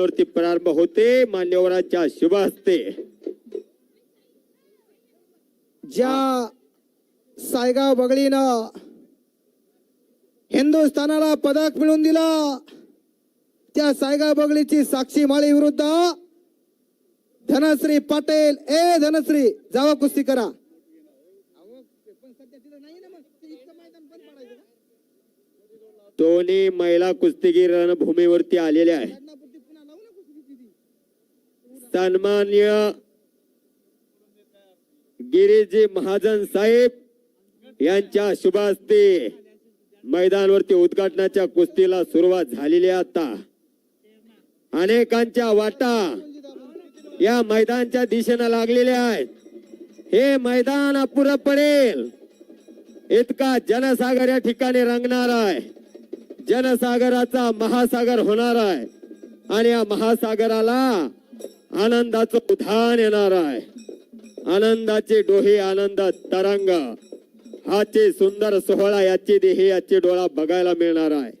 वरती प्रारंभ होते मान्यवरांच्या शुभ हस्ते ज्या सायगाव बगळीनं हिंदुस्थानाला पदक मिळवून दिला त्या सायगाव बगळीची साक्षी माळी विरुद्ध धनश्री पाटील ए धनश्री जावा कुस्ती करा. दोन्ही महिला कुस्तीगीर रणभूमीवरती आलेल्या आहेत. सन्मान्य गिरीजी महाजन साहेब यांच्या शुभहस्ते मैदानवरती उद्घाटनाच्या कुस्तीला सुरुवात झालेली आता. अनेकांच्या वाटा या मैदानच्या दिशेनं लागलेल्या आहेत. हे मैदान अपुरं पडेल. इतका जनसागर या ठिकाणी रंगणार आहे. जनसागराचा महासागर होणार आहे. आणि या महासागराला आनंदाचं उधाण येणार आहे. आनंदाचे डोहे आनंद तरंग. हाचे सुंदर सोहळा याचे देहे याचे डोळा बघायला मिळणार आहे.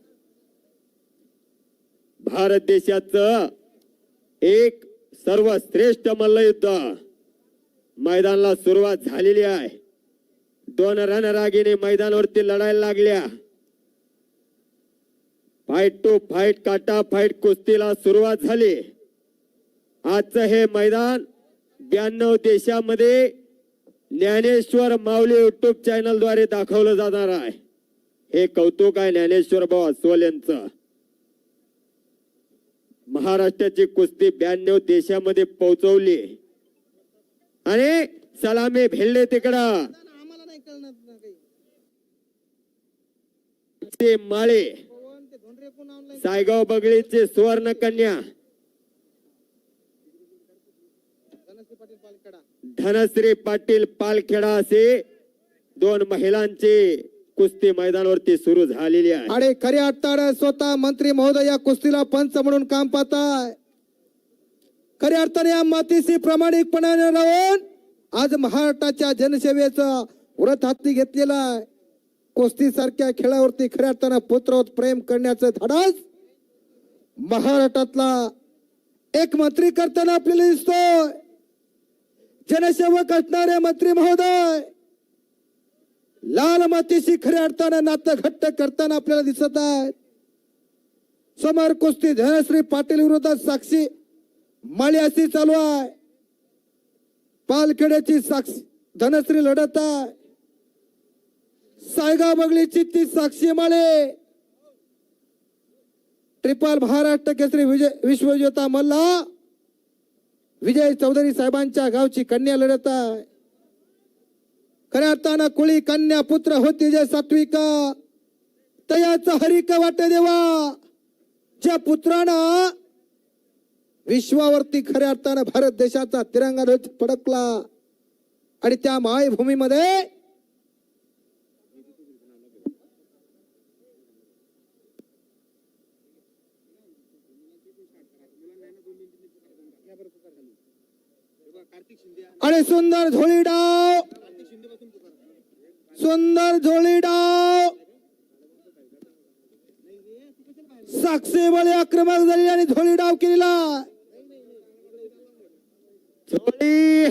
भारत देशाचं एक सर्वश्रेष्ठ मल्लयुद्ध मैदानाला सुरुवात झालेली आहे. दोन रणरागीने मैदानावरती लढायला लागल्या. फाईट टू फाईट काटा फाईट कुस्तीला सुरुवात झाली. आजचं हे मैदान ब्याण्णव देशामध्ये ज्ञानेश्वर माऊली युट्यूब चॅनलद्वारे दाखवलं जाणार आहे. हे कौतुक आहे ज्ञानेश्वर भाऊ अस्वल यांचं. महाराष्ट्राची कुस्ती ब्याण्णव देशामध्ये पोहोचवली. आणि सलामी भेल्ले तिकडं. ते माळे. सायगाव बगळीचे सुवर्ण कन्या धनश्री पाटील पालखेडा असे दोन महिलांचे कुस्ती मैदानावरती सुरू झालेली आहे. आणि खरे अर्थानं स्वतः मंत्री महोदय या कुस्तीला पंच म्हणून काम पाहताय. खऱ्या अर्थाने या मातीशी प्रामाणिकपणाने राहून आज महाराष्ट्राच्या जनसेवेचा व्रत हाती घेतलेलं आहे. कुस्ती सारख्या खेळावरती खऱ्या अर्थानं पुत्रवत प्रेम करण्याचं धाडस महाराष्ट्रातला एक मंत्री करताना आपल्याला दिसतोय. जनसेवक असणारे मंत्री महोदय लाल मातीशी खऱ्या अडताना नातं घट्ट करताना आपल्याला दिसत आहे समोर कुस्ती धनश्री पाटील विरोधात साक्षी माळी चालू आहे. पालखेड्याची साक्षी धनश्री लढत आहे. सायगाव बगलीची ती साक्षी माळे. ट्रिपल महाराष्ट्र केसरी विजय विश्वजेता मल्ला विजय चौधरी साहेबांच्या गावची कन्या लढत आहे. खऱ्या अर्थानं कुळी कन्या पुत्र होती जे सात्विका. तयाचा हरिक वाटे देवा. ज्या पुत्रानं विश्वावरती खऱ्या अर्थानं भारत देशाचा तिरंगा ध्वज फडकला आणि त्या मायभूमीमध्ये आणि सुंदर झोळी डाव. सुंदर झोळी डाव. साक्षी बळे आक्रमक झाली आणि झोळी डाव केलेला. झोळी.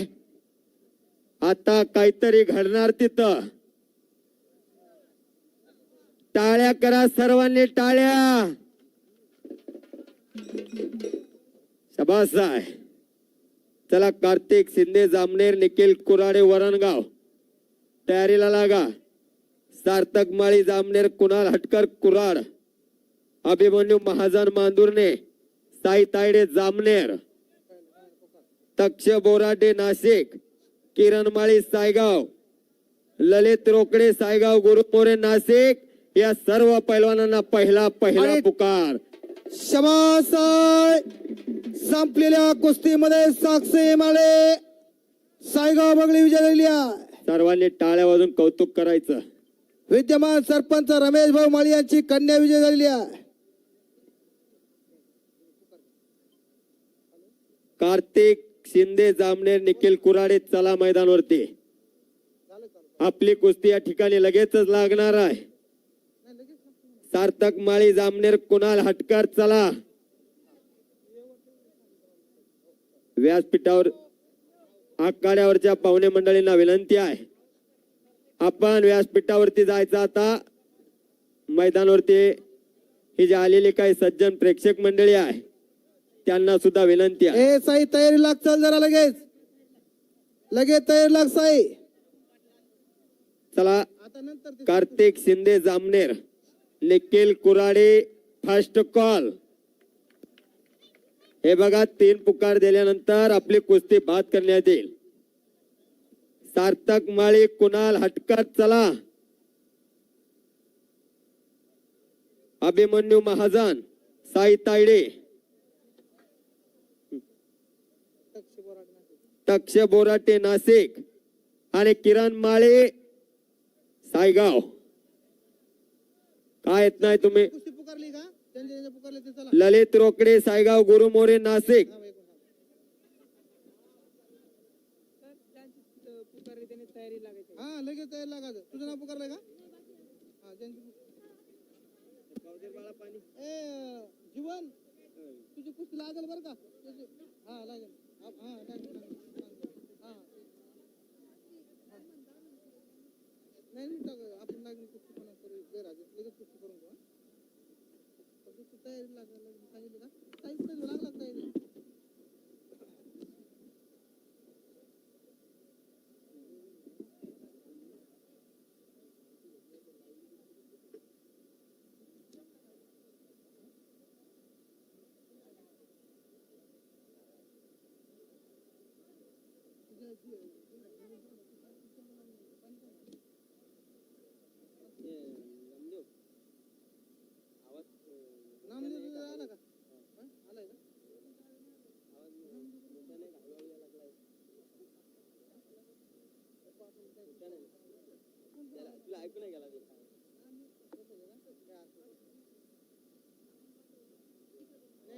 आता काहीतरी घडणार तिथं. टाळ्या करा सर्वांनी टाळ्या. शबास आहे चला कार्तिक शिंदे जामनेर निखिल कुराडे वरणगाव. तयारीला लागा. सार्थक माळी जामनेर कुणाल हटकर कुराड अभिमन्यू महाजन मांदुर्णे साई तायडे जामनेर. तक्ष बोराडे नाशिक. किरण माळी सायगाव. ललित रोकडे सायगाव गुरु मोरे नाशिक. या सर्व पैलवानांना पहिला पहिला पुकार. शबास संपलेल्या कुस्तीमध्ये साक्षी माळे सायगाव बगली विजय झालेली आहे. सर्वांनी टाळ्या वाजून कौतुक करायचं. विद्यमान सरपंच रमेश भाऊ माळी यांची कन्या विजय झालेली आहे. कार्तिक शिंदे जामनेर निखिल कुराडे चला मैदानवरती. आपली कुस्ती या ठिकाणी लगेचच लागणार आहे. सार्थक माळी जामनेर कुणाल हटकर चला. व्यासपीठावर आखाड्यावरच्या पाहुणे मंडळींना विनंती आहे. आपण व्यासपीठावरती जायचं आता. मैदानावरती ही जी आलेली काही सज्जन प्रेक्षक मंडळी आहे त्यांना सुद्धा विनंती आहे. साई तयारी लाग चल जरा लगेच. लगेच तयारी लाग साई. चला. कार्तिक शिंदे जामनेर. निखिल कुराडे फर्स्ट कॉल हे बघा तीन पुकार दिल्यानंतर आपली कुस्ती बाद करण्यात येईल. सार्थक माळी कुणाल हटकर चला. अभिमन्यू महाजन साई तायडे. तक्ष बोराटे नाशिक आणि किरण माळे सायगाव. काय येत नाही तुम्ही? कुस्ती पुकारली का त्यांचे ज्यांचे पुकारले ते चला। ललित रोकडे सायगाव गुरु मोरे नाशिक हा लगेच तयारी लागायचं तुझं हा जीवन कुस्ती लागेल बरं का? हा लागेल. हा लागेल नाही आपण लागली लगेच करून घेऊ तयारी सांगितलं का? लागला तयारी तुझा आला का हा? आलाय का नाही,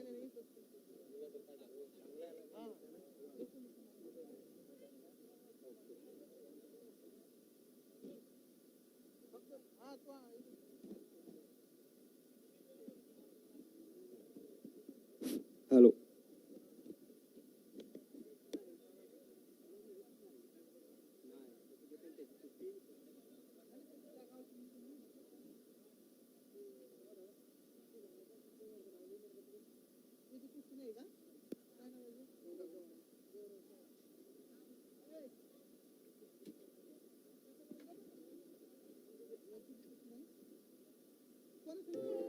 नाही, नाही. हा. फक्त- हा, तू आ- हॅलो नाही का? काय नाव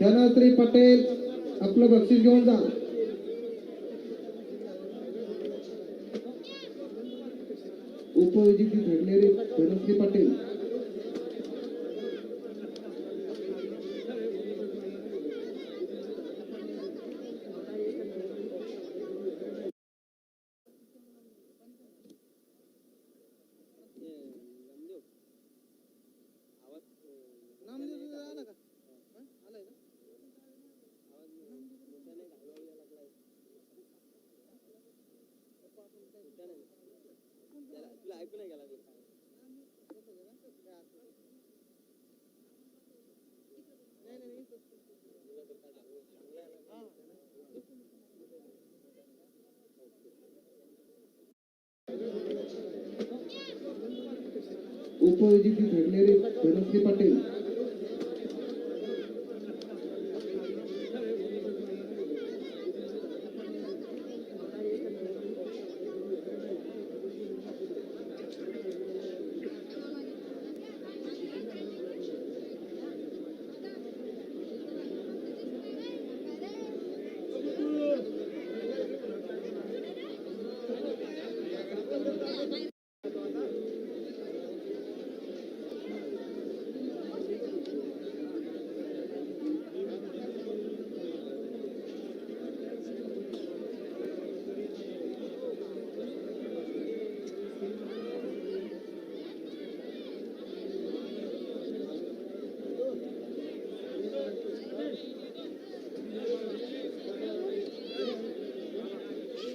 धनश्री पटेल आपलं बक्षीस घेऊन जा उपविजेती ठरलेले धनश्री पटेल उपविजेते ठरलेले धनश्री पाटील.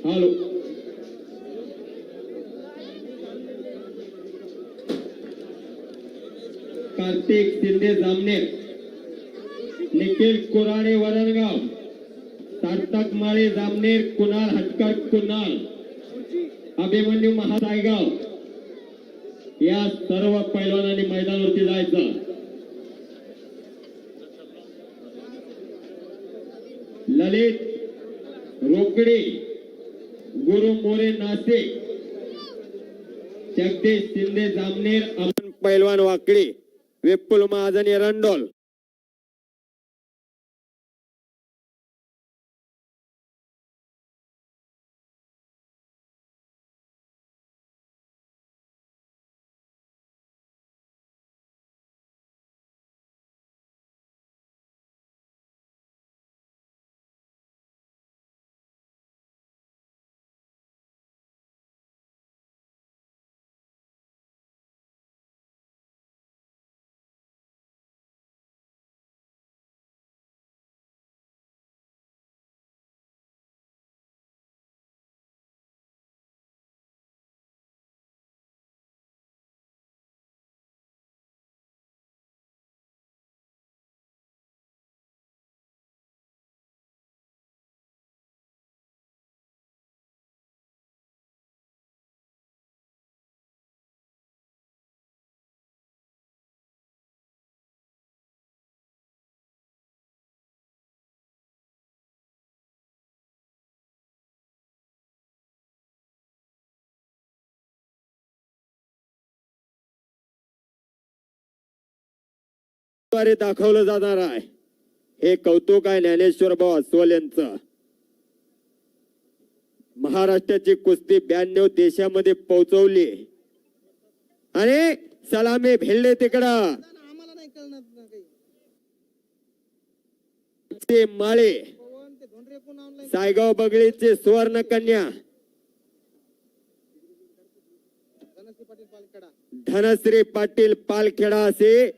हॅलो कार्तिक शिंदे जामनेर निखिल कुराडे वरणगाव सार्थक माळे जामनेर कुणाल हटकर कुणाल अभिमन्यू महासायगाव. या सर्व पैलवानांनी मैदानावरती जायचं ललित रोकडे गुरु मोरे जगदीश शिंदे जामनेर अमन पैलवान वाकडी विपुल महाजन एरंडोल द्वारे दाखवलं जाणार आहे. हे कौतुक आहे ज्ञानेश्वर भाऊ अस्वल यांचं. महाराष्ट्राची कुस्ती ब्याण्णव देशामध्ये पोहोचवली. अरे सलामी भिडले तिकडं. माळे. सायगाव बगळीचे सुवर्ण कन्या. धनश्री पाटील पालखेडा. धनश्री पाटील पालखेडा असे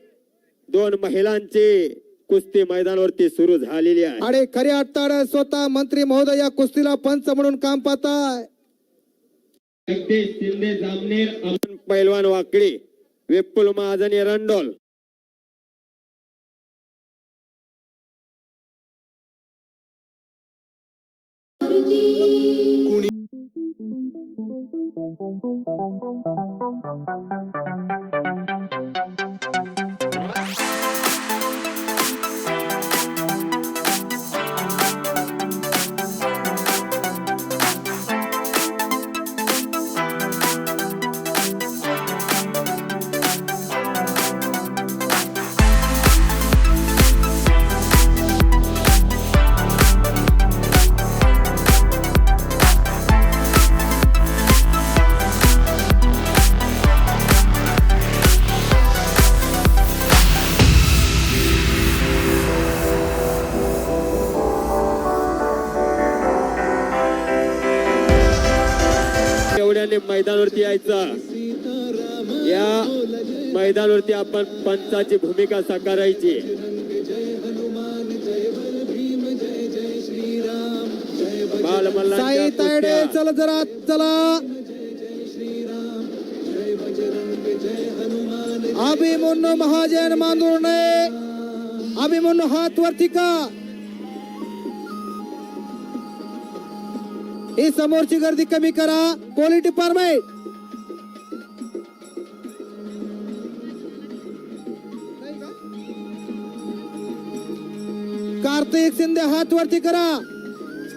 दोन महिलांची कुस्ती मैदानावरती सुरू झालेली आहे. आणि खरे अट्टाड स्वतः मंत्री महोदय या कुस्तीला पंच म्हणून काम पाहताय. जगदीश शिंदे जामनेर अमन पैलवान वाकडी विपुल महाजन एरंडोल एवढ्याने यायचं. या मैदानावरती आपण पंचाची भूमिका साकारायची. साई तायडे. चला जरा चला. अभिमन्यू महाजन मांदुरणे. अभिमन्यू हात वरती का? ही समोरची गर्दी कमी करा. पोलीस डिपार्टमेंट कार्तिक शिंदे हात वरती करा.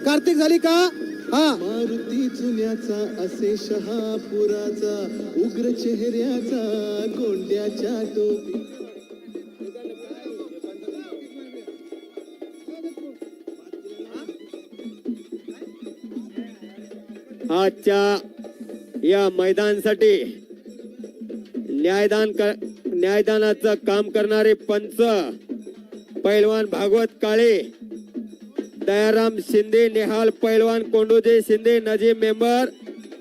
कार्तिक झाली का? हा. मारुती जुन्याचा असे शहापुराचा उग्र चेहऱ्याचा गोंड्याच्या टोपी. आजच्या या मैदानासाठी न्यायदान न्यायदानाचं काम करणारे पंच पैलवान भागवत काळे दयाराम शिंदे नेहाल पैलवान कोंडोजे शिंदे नजीम मेंबर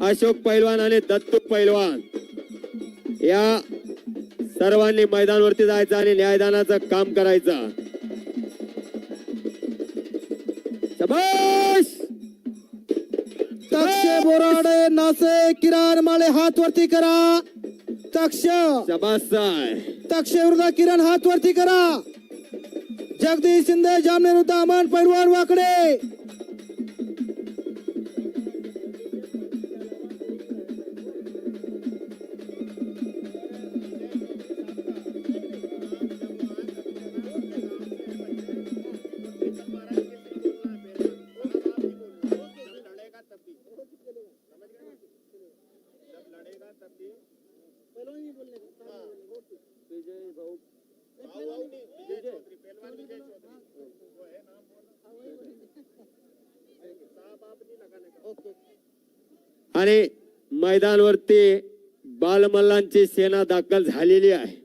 अशोक पैलवान आणि दत्तू पैलवान. या सर्वांनी मैदानावरती जायचं आणि न्यायदानाचं काम करायचं. बोराडे नासे किरण माळे हात वरती करा तक्ष तक्ष विरुद्ध किरण हात वरती करा. जगदीश शिंदे जामनेर होता अमन पैलवान वाकडे। आणि मैदानवरती बालमल्लांची सेना दाखल झालेली आहे.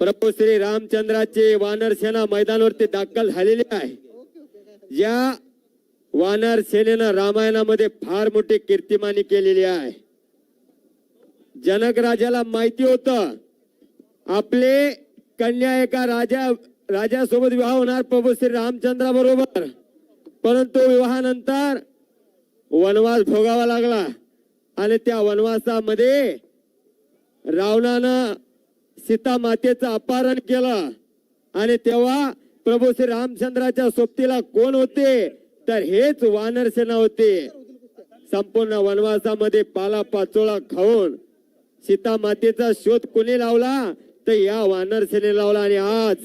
प्रभू श्री रामचंद्राची वानर सेना मैदानवरती दाखल झालेली आहे. या वानर सेनेनं रामायणामध्ये फार मोठी कीर्तिमानी केलेली आहे. जनक राजाला माहिती होत आपले कन्या एका राजा राजासोबत विवाह होणार प्रभू श्री रामचंद्रा बरोबर परंतु विवाहानंतर वनवास भोगावा लागला. आणि त्या वनवासामध्ये रावणानं सीता मातेचं अपहरण केलं. आणि तेव्हा प्रभू श्री रामचंद्राच्या सोबतीला कोण होते? तर हेच वानर सेना होते. संपूर्ण वनवासामध्ये पाला पाचोळा खाऊन सीता मातेचा शोध कोणी लावला? तर या वानर सेने लावला. आणि आज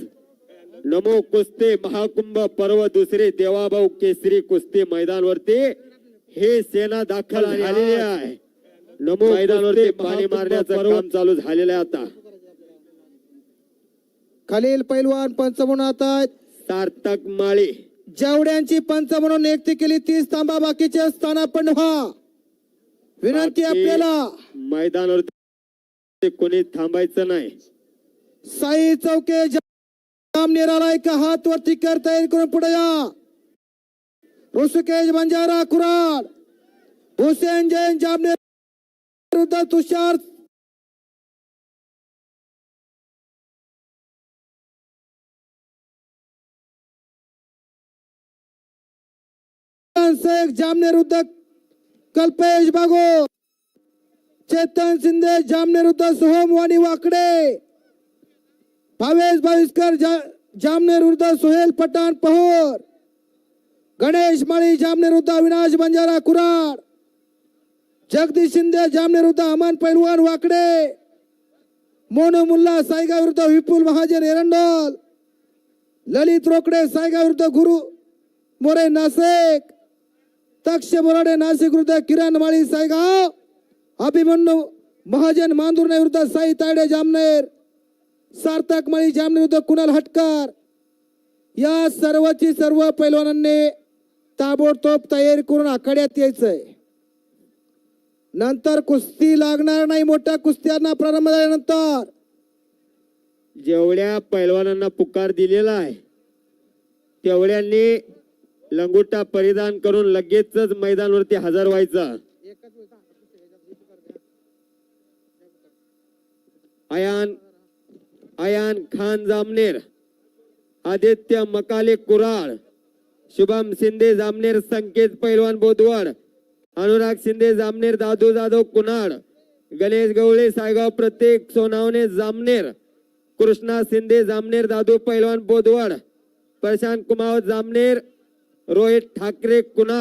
नमो कुस्ती महाकुंभ पर्व दुसरे देवाभाऊ केसरी कुस्ती मैदानवरती हे सेना दाखल झालेली आहे. नमो मैदानावरती पाणी मारण्याचं काम चालू झालेलं आहे आता. खालील पैलवान पंच म्हणून आता. सार्थक माळी. जेवढ्यांची पंच म्हणून नियुक्ती केली तीच थांबा बाकीचे स्थानापन्न व्हा विनंती आपल्याला. मैदानावरती कोणी थांबायचं नाही. साई चौके जामनेर आलाय का हात वरती कर तयारी करून पुढे या. ऋषिकेश बंजारा कुराड हुसेन जैन जामने विरुद्ध तुषार शेख जामनेर विरुद्ध कल्पेश बागो चेतन शिंदे जामनेर विरुद्ध सोहम वाणी वाकडे भावेश भाविस्कर जा, जामनेर विरुद्ध सोहेल पठाण पहोर गणेश माळी जामनेर विरुद्ध अविनाश बंजारा कुराड. जगदीश शिंदे जामनेर विरुद्ध अमन पैलवान वाकडे. मोनू मुल्ला सायगा विरुद्ध विपुल महाजन एरंडोल. ललित रोकडे सायगा विरुद्ध गुरु मोरे नासिक तक्ष बोराडे नाशिक विरुद्ध किरण माळी सायगाव अभिमन्यू महाजन मांदुरने विरुद्ध साई तायडे जामनेर. सार्थक मळी जामनेर विरुद्ध कुणाल हटकर. या सर्वची सर्व पैलवानांनी ताबडतोब तयारी करून आखाड्यात यायचंय. नंतर कुस्ती लागणार नाही मोठ्या कुस्त्यांना प्रारंभ झाल्यानंतर. जेवढ्या पैलवानांना पुकार दिलेला आहे तेवढ्यांनी लंगोटा परिधान करून लगेचच मैदानवरती हजर व्हायचा. अयान अयान खान जामनेर आदित्य मकाले कुराळ शुभम शिंदे जामनेर संकेत पैलवान बोधवड अनुराग शिंदे जामनेर दादू जाधव कुनाड गणेश गवळे सायगाव प्रत्येक सोनावणे जामनेर कृष्णा शिंदे जामनेर दादू पैलवान बोधवड प्रशांत कुमावत जामनेर रोहित ठाकरे कुनाड.